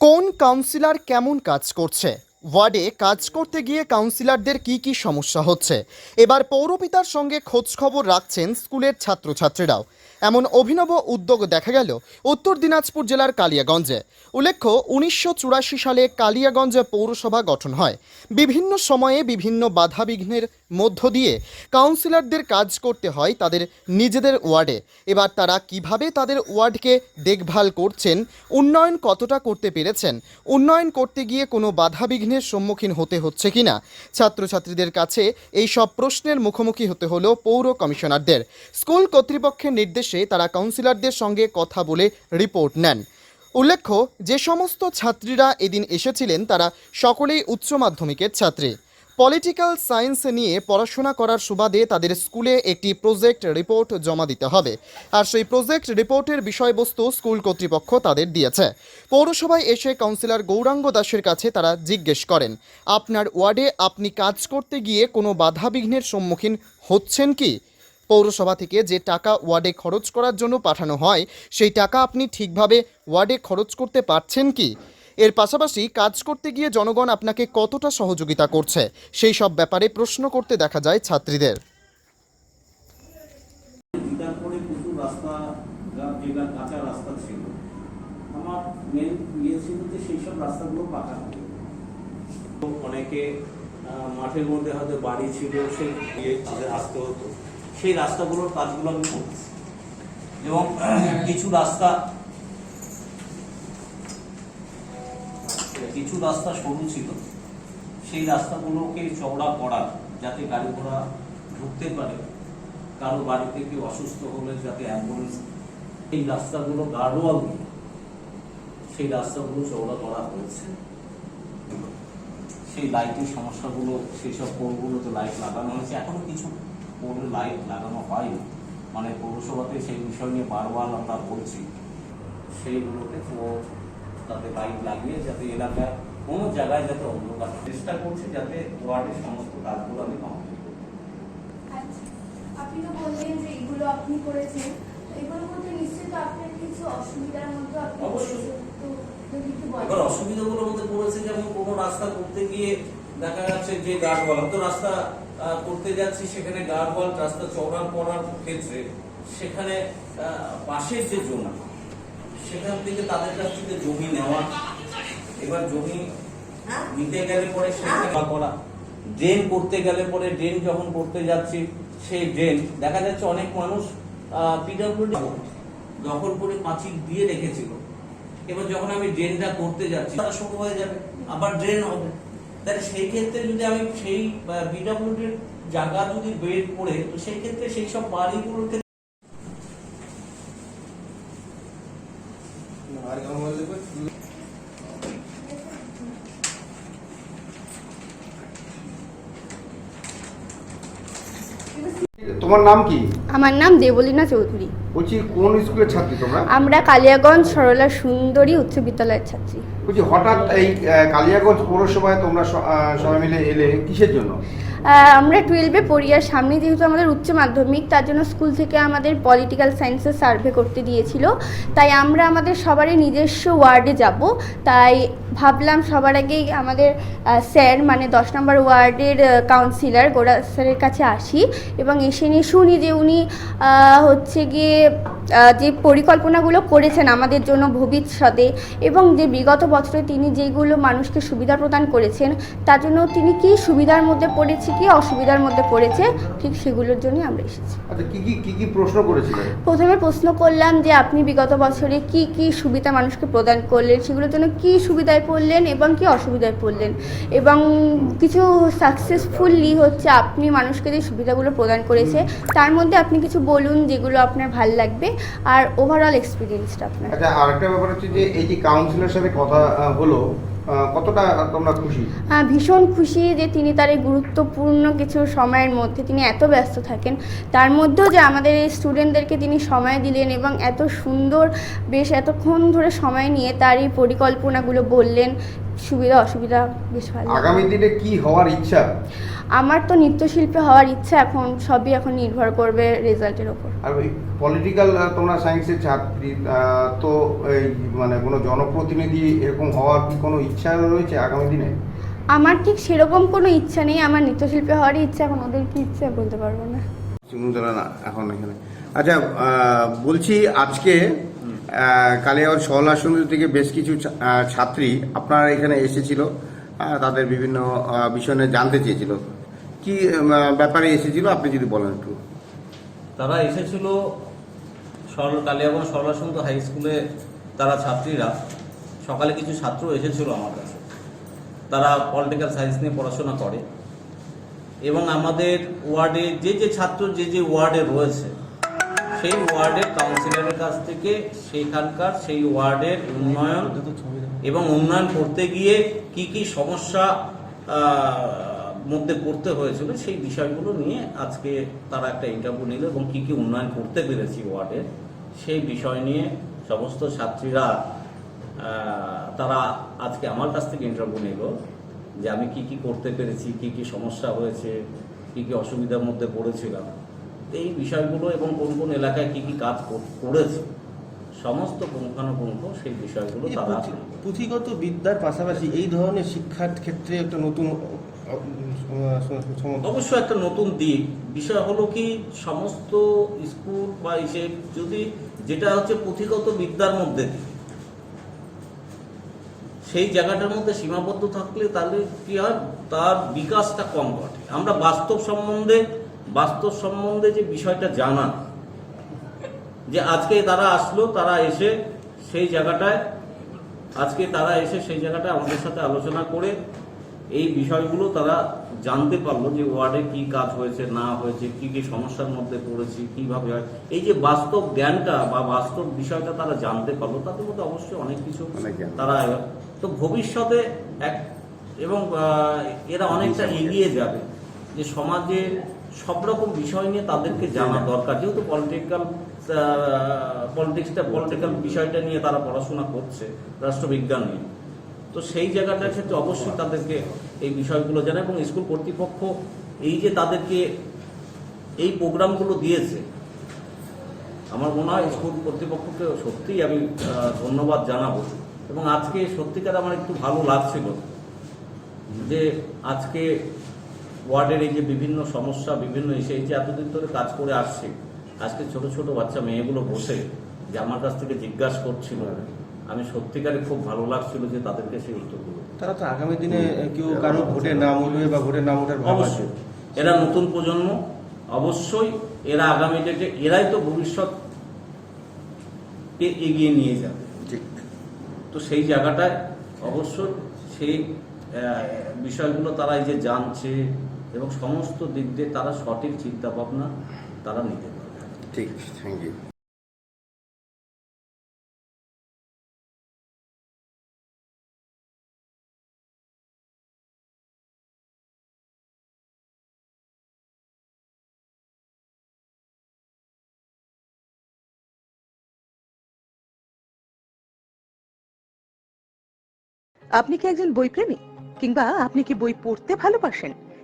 কোন কাউন্সিলর কেমন কাজ করছে? ওয়ার্ডে কাজ করতে গিয়ে কাউন্সিলরদের কি কি সমস্যা হচ্ছে? এবার পৌরপিতার সঙ্গে খোঁজ খবর রাখছেন স্কুলের ছাত্রছাত্রীরাও। এমন অভিনব উদ্যোগ দেখা গেল উত্তর দিনাজপুর জেলার কালিয়াগঞ্জে। উল্লেখ্য, উনিশশো চুরাশি সালে কালিয়াগঞ্জ পৌরসভা গঠন হয়। বিভিন্ন সময়ে বিভিন্ন বাধাবিঘ্নের মধ্য দিয়ে কাউন্সিলরদের কাজ করতে হয় তাদের নিজেদের ওয়ার্ডে। এবার তারা কীভাবে তাদের ওয়ার্ডকে দেখভাল করছেন, উন্নয়ন কতটা করতে পেরেছেন, উন্নয়ন করতে গিয়ে কোনো বাধাবিঘ্নের সম্মুখীন হতে হচ্ছে কিনা, ছাত্রছাত্রীদের কাছে এই সব প্রশ্নের মুখোমুখি হতে হলো পৌর কমিশনারদের। স্কুল কর্তৃপক্ষের নির্দেশে তারা কাউন্সিলরদের সঙ্গে কথা বলে রিপোর্ট নেন। উল্লেখ্য, যে সমস্ত ছাত্রীরা এদিন এসেছিলেন তারা সকলেই উচ্চ মাধ্যমিকের ছাত্রী। পলিটিক্যাল সায়েন্স নিয়ে পড়াশোনা করার সুবাদে তাদের স্কুলে একটি প্রজেক্ট রিপোর্ট জমা দিতে হবে। আর সেই প্রজেক্ট রিপোর্টের বিষয়বস্তু স্কুল কর্তৃপক্ষ তাদের দিয়েছে। পৌরসভায় এসে কাউন্সিলর গৌরাঙ্গ দাসের কাছে তারা জিজ্ঞেস করেন, আপনার ওয়ার্ডে আপনি কাজ করতে গিয়ে কোনো বাধাবিঘ্নের সম্মুখীন হচ্ছেন কি? পৌরসভা থেকে যে টাকা ওয়ার্ডে খরচ করার জন্য পাঠানো হয়, সেই টাকা আপনি ঠিকভাবে ওয়ার্ডে খরচ করতে পারছেন কি? এর পাশাপাশি কাজ করতে গিয়ে জনগণ আপনাকে কতটা সহযোগিতা করছে, সেই সব ব্যাপারে প্রশ্ন করতে দেখা যায় ছাত্রীদের। ইয়ে। অনেকে মাঠের মধ্যে হয়তো বাড়ি ছিল ইয়ে আসতে হতো। সেই রাস্তাগুলোর কাজগুলো আমি করছি। এবং কিছু রাস্তা কিছু রাস্তা সরু ছিল। সেই রাস্তাগুলোকে চওড়া করা যাতে গাড়ি ঘোড়া ঢুকতে পারে। কারও বাড়িতে কেউ অসুস্থ হলে যাতে অ্যাম্বুলেন্স এই রাস্তাগুলো গার্ডওয়াল সেই রাস্তাগুলো চওড়া করা হয়েছে। সেই লাইটের সমস্যাগুলো সেই সব পোলগুলোতে লাইট লাগানো হয়েছে। এখনও কিছু পোলে লাইট লাগানো হয়নি। মানে পৌরসভাতে সেই বিষয় নিয়ে বারবার আমরা বলছি। সেইগুলোতে ও তাতে লাইট লাগিয়ে যাতে কোনো জায়গায় যাতে অন্ধকার চেষ্টা করছি যাতে ওয়ার্ডের সমস্ত কাজগুলো আমি কমপ্লিট করি আচ্ছা। আপনি তো বললেন যে এগুলো আপনি করেছেন এগুলোর মধ্যে নিশ্চয়ই আপনার কিছু অসুবিধার মধ্যে আপনি অবশ্যই। পড়েছেন। তো যদি একটু বলেন। এবার অসুবিধাগুলোর মধ্যে পড়েছে যেমন কোনো রাস্তা করতে গিয়ে দেখা যাচ্ছে যে গার্ডওয়াল তো রাস্তা করতে যাচ্ছি সেখানে গার্ডওয়াল রাস্তা চওড়া করার ক্ষেত্রে সেখানে পাশের যে জমি সেখান থেকে তাদের কাছ থেকে জমি নেওয়া এবার জমি নিতে গেলে পরে সেখানে বা করা। ড্রেন করতে গেলে পরে ড্রেন যখন করতে যাচ্ছি সেই ড্রেন দেখা যাচ্ছে অনেক মানুষ পিডাব্লিউডি দখল করে পাঁচিল দিয়ে রেখেছিল। এবার যখন আমি ড্রেনটা করতে যাচ্ছি তারা শুরু হয়ে যাবে আবার ড্রেন হবে। তাহলে সেই ক্ষেত্রে যদি আমি সেই বিডাব্লিউডির জায়গা যদি বের করে তো সেই ক্ষেত্রে সেই সব বাড়িগুলোতে তোমার নাম কি? আমার নাম দেবলীনা চৌধুরী। বলছি কোন স্কুলের ছাত্রী তোমরা? আমরা কালিয়াগঞ্জ সরলা সুন্দরী উচ্চ বিদ্যালয়ের ছাত্রী। বলছি হঠাৎ এই কালিয়াগঞ্জ পৌরসভায় তোমরা সবাই মিলে এলে কিসের জন্য? আমরা টুয়েলভে পড়ি আর সামনে যেহেতু আমাদের উচ্চ মাধ্যমিক, তার জন্য স্কুল থেকে আমাদের পলিটিক্যাল সায়েন্সের সার্ভে করতে দিয়েছিল। তাই আমরা আমাদের সবারই নিজস্ব ওয়ার্ডে যাব। তাই ভাবলাম সবার আগেই আমাদের স্যার মানে দশ নম্বর ওয়ার্ডের কাউন্সিলর গোড়া স্যারের কাছে আসি এবং এসে নিয়ে শুনি যে উনি হচ্ছে গিয়ে যে পরিকল্পনাগুলো করেছেন আমাদের জন্য ভবিষ্যতে এবং যে বিগত বছরে তিনি যেগুলো মানুষকে সুবিধা প্রদান করেছেন তার জন্য তিনি কি সুবিধার মধ্যে পড়েছে কি অসুবিধার মধ্যে পড়েছে ঠিক সেগুলোর জন্যই আমরা এসেছি। আচ্ছা কি কি কি কি প্রশ্ন প্রথমে প্রশ্ন করলাম যে আপনি বিগত বছরে কি কি সুবিধা মানুষকে প্রদান করলেন সেগুলোর জন্য কি সুবিধায় পড়লেন এবং কি অসুবিধায় পড়লেন? এবং কিছু সাকসেসফুললি হচ্ছে আপনি মানুষকে যে সুবিধাগুলো প্রদান করেছে তার মধ্যে আপনি কিছু বলুন যেগুলো আপনার ভালো লাগবে। আর ওভারঅল এক্সপিরিয়েন্সটা আপনার। আচ্ছা আরেকটা ব্যাপার হচ্ছে যে এই যে কাউন্সিলরের সাথে কথা হলো কতটা তোমরা খুশি? আহ, ভীষণ খুশি যে তিনি তার এই গুরুত্বপূর্ণ কিছু সময়ের মধ্যে তিনি এত ব্যস্ত থাকেন। তার মধ্যেও যে আমাদের এই স্টুডেন্টদেরকে তিনি সময় দিলেন এবং এত সুন্দর বেশ এতক্ষণ ধরে সময় নিয়ে তার এই পরিকল্পনাগুলো বললেন সুবিধা অসুবিধা বেশ ভালো। আগামী দিনে কি হওয়ার ইচ্ছা? আমার তো নৃত্যশিল্পী হওয়ার ইচ্ছা এখন সবই এখন নির্ভর করবে রেজাল্টের ওপর। আর ওই পলিটিক্যাল তোমরা সায়েন্সের ছাত্রী তো এই মানে কোনো জনপ্রতিনিধি এরকম হওয়ার কি কোনো ইচ্ছা রয়েছে আগামী দিনে? আমার ঠিক সেরকম কোনো ইচ্ছা নেই। আমার নৃত্যশিল্পী হওয়ারই ইচ্ছা এখন ওদের কি ইচ্ছা বলতে পারব না। এখন এখানে। আচ্ছা বলছি আজকে কালিয়াগঞ্জ সহলা সুন্দর থেকে বেশ কিছু ছাত্রী আপনার এখানে এসেছিল তাদের বিভিন্ন বিষয় নিয়ে জানতে চেয়েছিল। কি ব্যাপারে এসেছিল, আপনি যদি বলেন একটু। তারা এসেছিল সরল কালিয়াগঞ্জ সরলাসন্ত হাই স্কুলে তারা ছাত্রীরা। সকালে কিছু ছাত্র এসেছিল আমার কাছে। তারা পলিটিক্যাল সায়েন্স নিয়ে পড়াশোনা করে। এবং আমাদের ওয়ার্ডে যে যে ছাত্র, যে যে ওয়ার্ডে রয়েছে সেই ওয়ার্ডের কাউন্সিলরের কাছ থেকে সেখানকার সেই ওয়ার্ডের উন্নয়ন এবং উন্নয়ন করতে গিয়ে কি কি সমস্যা মধ্যে পড়তে হয়েছিল সেই বিষয়গুলো নিয়ে আজকে তারা একটা ইন্টারভিউ নিল এবং কি কি উন্নয়ন করতে পেরেছি ওয়ার্ডের সেই বিষয় নিয়ে সমস্ত ছাত্রীরা তারা আজকে আমার কাছ থেকে ইন্টারভিউ নিল যে আমি কি কি করতে পেরেছি, কি কি সমস্যা হয়েছে, কি কি অসুবিধার মধ্যে পড়েছিলাম। এই বিষয়গুলো এবং কোন কোন এলাকায় কি কি কাজ কর- করেছে সমস্ত পুঙ্খানুপুঙ্খ সেই বিষয়গুলো তারা পুঁথিগত বিদ্যার পাশাপাশি এই ধরনের শিক্ষার ক্ষেত্রে একটা নতুন অবশ্যই একটা নতুন দিক। বিষয় হলো কি সমস্ত স্কুল বা ইসে যদি যেটা হচ্ছে পুঁথিগত বিদ্যার মধ্যে সেই জায়গাটার মধ্যে সীমাবদ্ধ থাকলে তাহলে কি হয়? তার বিকাশটা কম ঘটে। আমরা বাস্তব সম্বন্ধে বাস্তব সম্বন্ধে যে বিষয়টা জানা যে আজকে তারা আসলো তারা এসে সেই জায়গাটায় আজকে তারা এসে সেই জায়গাটায় আমাদের সাথে আলোচনা করে এই বিষয়গুলো তারা জানতে পারল যে ওয়ার্ডে কি কাজ হয়েছে না হয়েছে কি কি সমস্যার মধ্যে পড়েছি কীভাবে হয় এই যে বাস্তব জ্ঞানটা বা বাস্তব বিষয়টা তারা জানতে পারল তাদের মধ্যে অবশ্যই অনেক কিছু। তারা তো ভবিষ্যতে এক এবং এরা অনেকটা এগিয়ে যাবে যে সমাজে সব রকম বিষয় নিয়ে তাদেরকে জানা দরকার। যেহেতু পলিটিক্যাল পলিটিক্সটা পলিটিক্যাল বিষয়টা নিয়ে তারা পড়াশোনা করছে, রাষ্ট্রবিজ্ঞান নিয়ে। তো সেই জায়গাটার ক্ষেত্রে অবশ্যই তাদেরকে এই বিষয়গুলো জানা এবং স্কুল কর্তৃপক্ষ এই যে তাদেরকে এই প্রোগ্রামগুলো দিয়েছে, আমার মনে হয় স্কুল কর্তৃপক্ষকে সত্যিই আমি ধন্যবাদ জানাব। এবং আজকে সত্যিকার আমার একটু ভালো লাগছিল যে আজকে ওয়ার্ডের এই যে বিভিন্ন সমস্যা বিভিন্ন এসে এই যে এতদিন ধরে কাজ করে আসছে আজকে ছোট ছোট বাচ্চা মেয়েগুলো বসে যে আমার কাছ থেকে জিজ্ঞাসা করছিল আমি সত্যিকারে খুব ভালো লাগছিল যে তাদেরকে সেই উত্তরগুলো তারা তো আগামী দিনে কেউ কারও ভোটে নাম উঠবে বা ভোটের নাম ওঠার অবশ্যই। এরা নতুন প্রজন্ম অবশ্যই এরা আগামী ডেটে এরাই তো ভবিষ্যৎকে এগিয়ে নিয়ে যাবে। তো সেই জায়গাটায় অবশ্যই সেই বিষয়গুলো তারা এই যে জানছে এবং সমস্ত দিক দিয়ে তারা সঠিক চিন্তা ভাবনা তারা নিতে পারবে। ঠিক থ্যাংক ইউ আপনি কি একজন বইপ্রেমী? কিংবা আপনি কি বই পড়তে ভালোবাসেন?